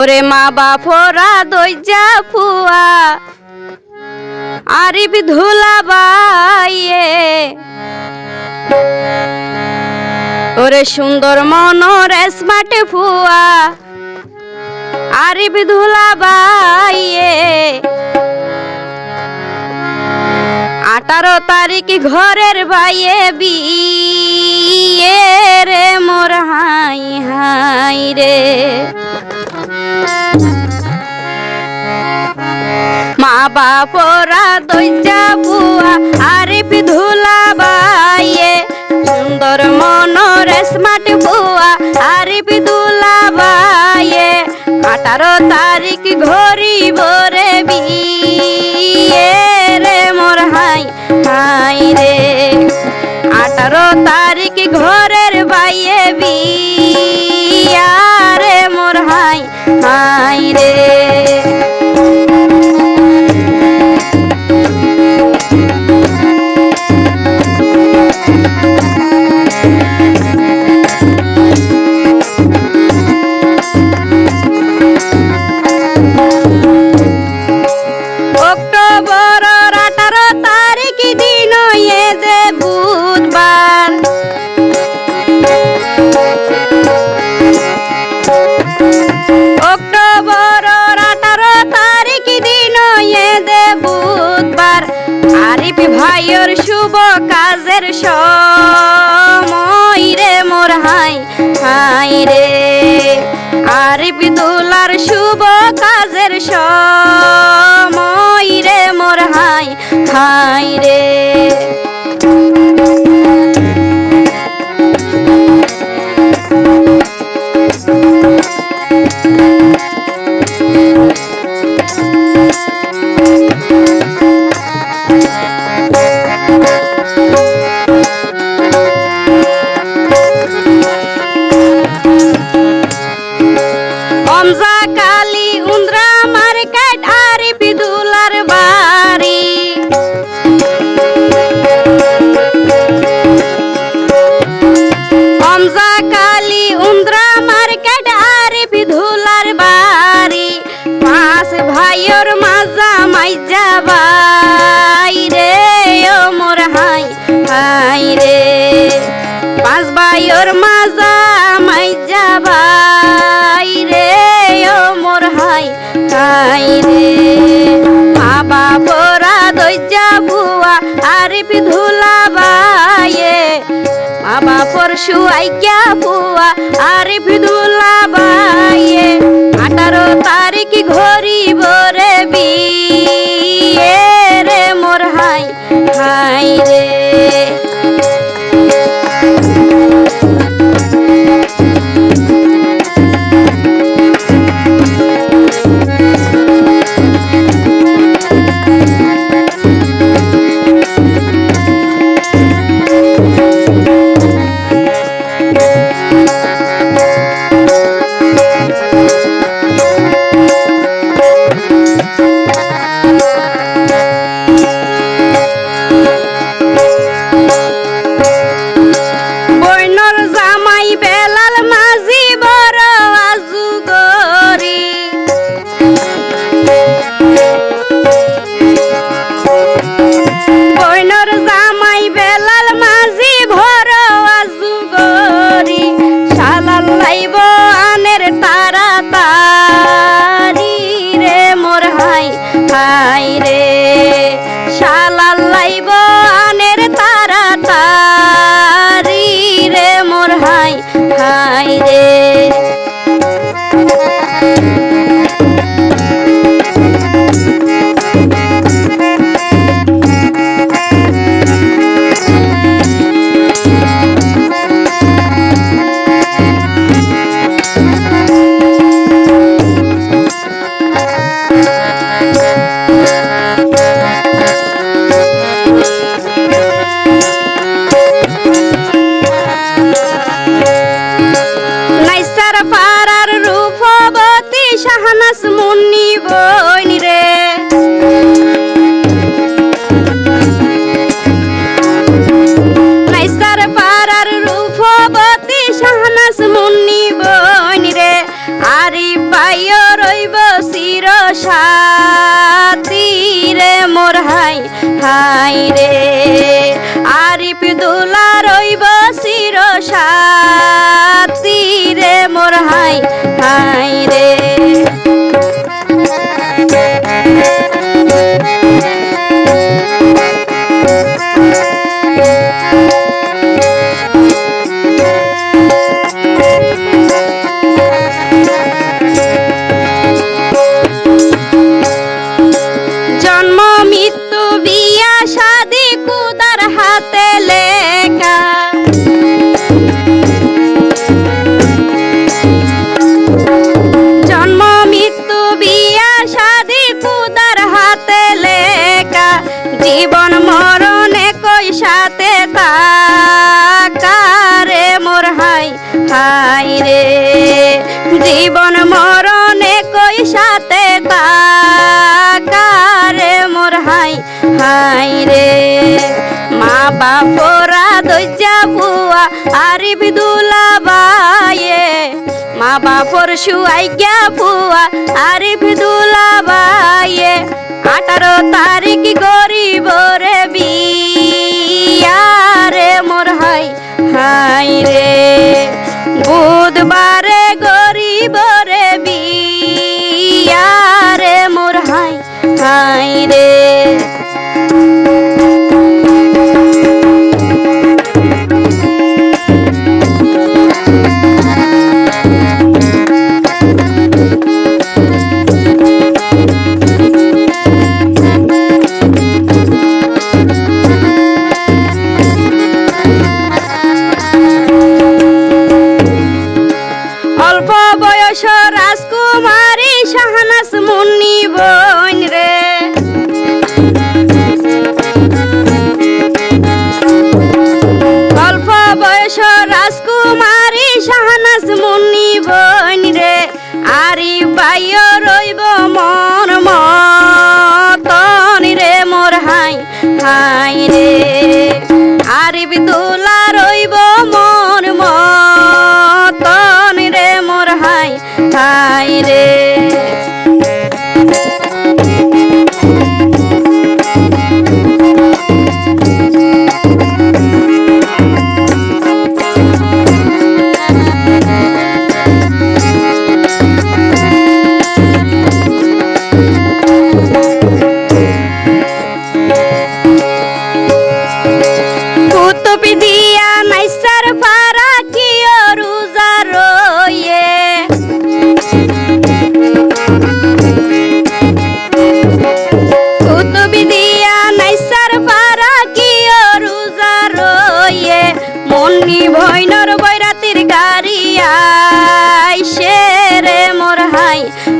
ওরে মা বাপরা দইজা ফুয়া। আরিফ ধুলা বাইয়ে। ওরে সুন্দর মনোর স্মার্ট ফুয়া। আরিফ ধুলা বাইয়ে। আঠারো তারিখ ঘরের বাইয়ে বিয়ে রে মোর হাই হাই রে। মা বাপরা দইজা বুয়া, আরিফ ধুলা বাইয়ে। সুন্দর মনোর স্মার্ট বুয়া, আরিফ দুলা বাইয়ে। আঠারো তারিখ ঘড়ি ভরে বিয়ে রে মোর হাই হাই রে। আঠারো তারিখ ঘরের বাইয়ে বিয়া। শুভ কাজের সময় রে মোর হাই হাই রে শুয়াইয়া বুয়া আরিফ ধুলা বাইয়ে আঠারো তারিখ ঘড়ি ভরে বিয়ে তাকারে মোর হাই হাই রে? জীবন মরণে কই সাথে কারে মোর হাই হাই রে? মা বাপরা দৈজা বুয়া আরিবি দুলা বায়ে মা বাপর শুয়াই গিয়া বুয়া আরিফ দুলা বায়ে আঠারো তারিখ গরিব রে বিয়ারে মোর হাই হাই রে। বুধবারে গরিব রে বিয়ারে মোর হাই হাই রে।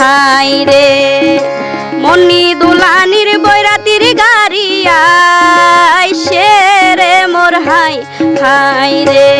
হাই রে। মনি দুলানির বৈরাতির গাড়িয়া সে রে মোর হাই হাই রে।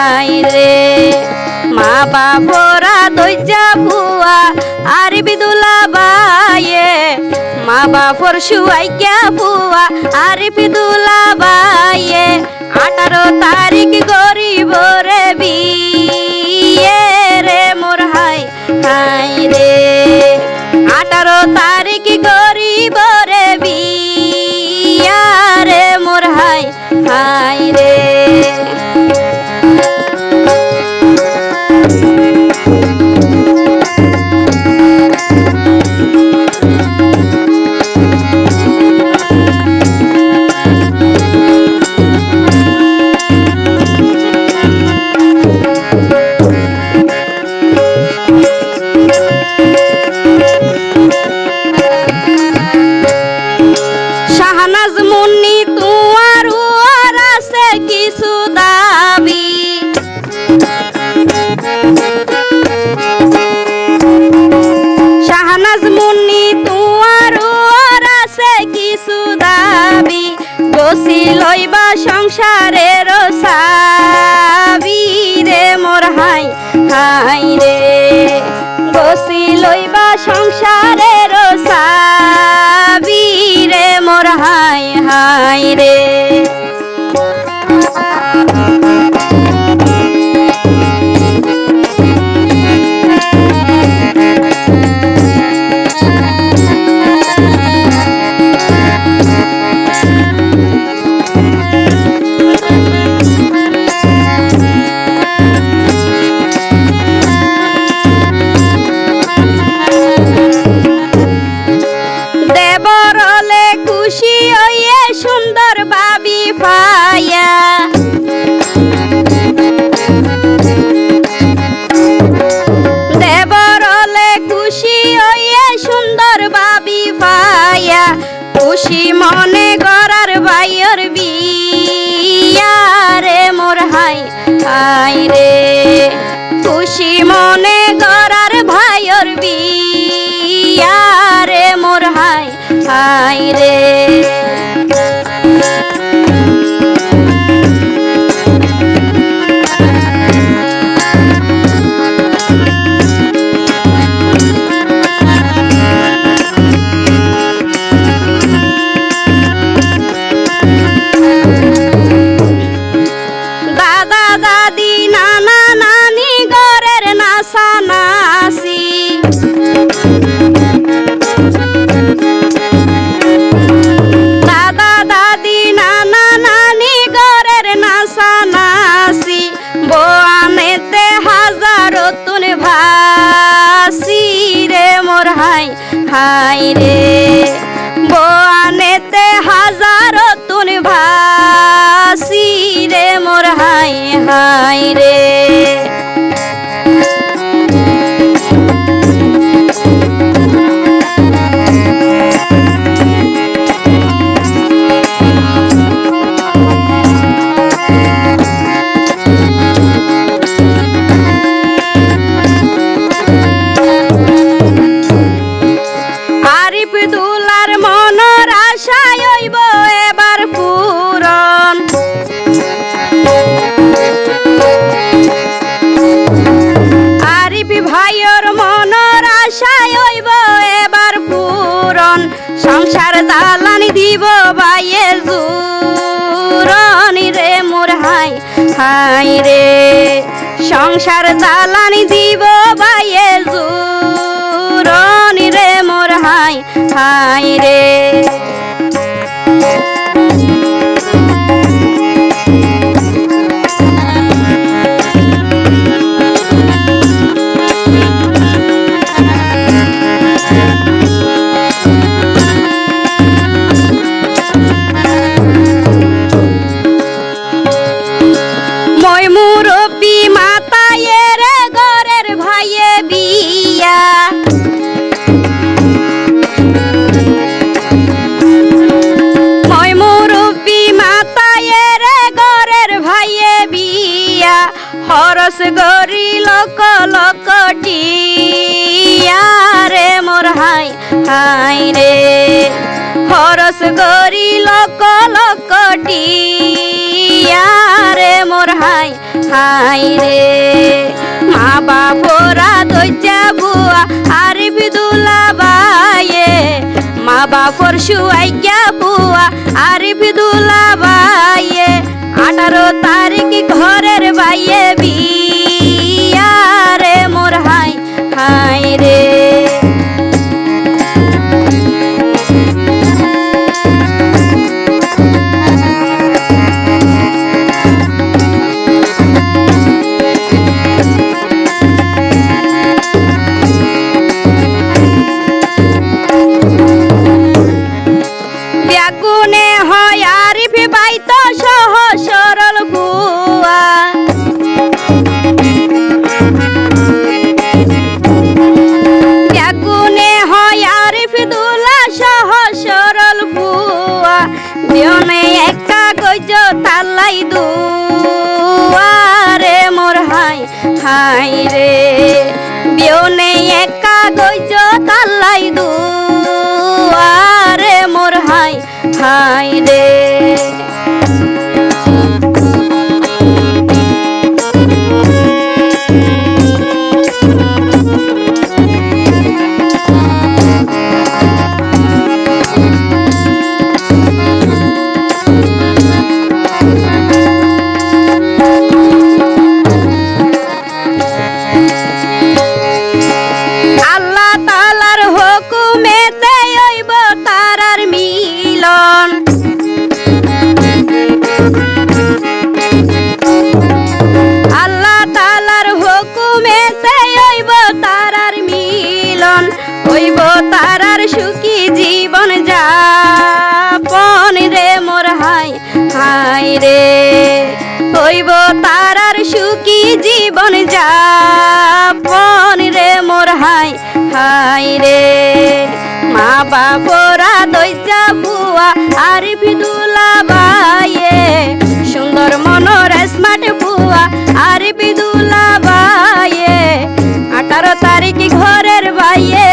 হাই রে। মা বাপরা দৈজা বুয়া আর বিদুলা বাইয়ে মা বাপর শুয়াই গিয়া বুয়া আর বিদুলা বাইয়ে আঠারো তারিখ গরিব রে বিয়ে রে মোর হাই হাই রে। আঠারো তারিখ গরিব রে বিয়া রে মোর হাই হাই রে। আছি লইবা সংসারের সাবি রে মোর হাই হাই রে। গছি লইবা সংসারের সাবি রে মোর হাই হাই রে। রে মোর হাই হাই রে। গরি লক লকটি আরে মোর হাই হাই রে। মা বাপরা দৈত্যা বুয়া আর বিদুলা বাইয়ে মা বাপর সুয়াইয়া বুয়া আর বিদুলা বাইয়ে আঠারো তারিখ ঘরের বাইয়ে বি রে। মা বাপরা দৈজা বুয়া, আর বিদুলা বাইয়ে। সুন্দর মনোর স্মার্ট বুয়া, আর বিদুলা বাইয়ে। আঠারো তারিখ ঘরের বাইয়ে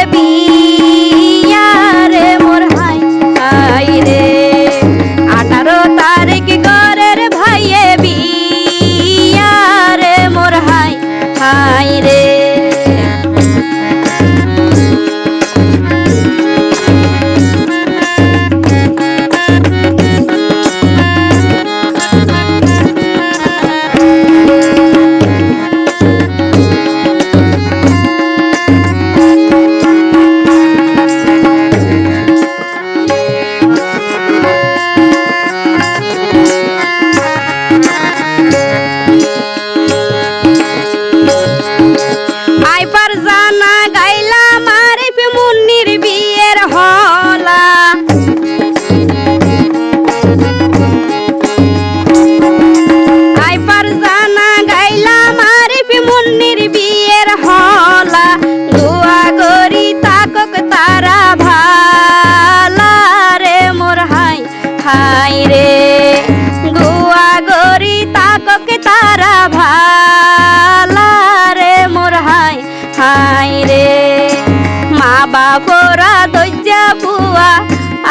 বাবা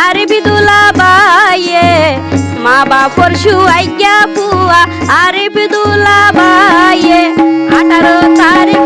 আরবি দুলা বাইয়ে মা বাপর সুয়াইয়া পুয়া আরবি দুলা বাইয়ে আঠারো তারিখ